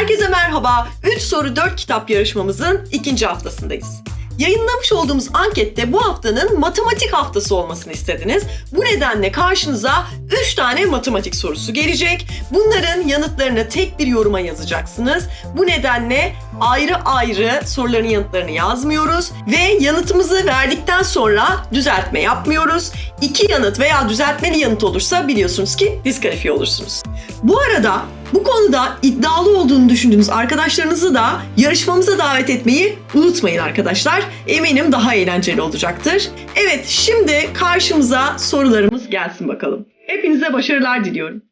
Herkese merhaba. 3 soru 4 kitap yarışmamızın ikinci haftasındayız. Yayınlamış olduğumuz ankette bu haftanın matematik haftası olmasını istediniz. Bu nedenle karşınıza 3 tane matematik sorusu gelecek. Bunların yanıtlarını tek bir yoruma yazacaksınız. Bu nedenle ayrı ayrı soruların yanıtlarını yazmıyoruz ve yanıtımızı verdikten sonra düzeltme yapmıyoruz. İki yanıt veya düzeltmeli yanıt olursa biliyorsunuz ki diskalifiye olursunuz. Bu arada bu konuda iddialı olduğunu düşündüğünüz arkadaşlarınızı da yarışmamıza davet etmeyi unutmayın arkadaşlar. Eminim daha eğlenceli olacaktır. Evet şimdi karşımıza sorularımız gelsin bakalım. Hepinize başarılar diliyorum.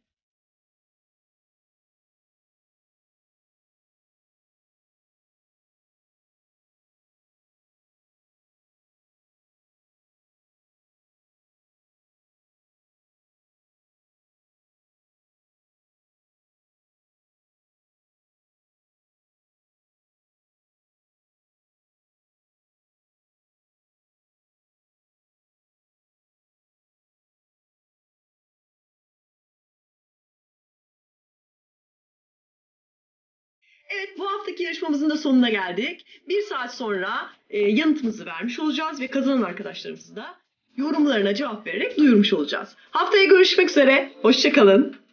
Evet bu haftaki yarışmamızın da sonuna geldik. Bir saat sonra e, yanıtımızı vermiş olacağız ve kazanan arkadaşlarımızı da yorumlarına cevap vererek duyurmuş olacağız. Haftaya görüşmek üzere. Hoşçakalın.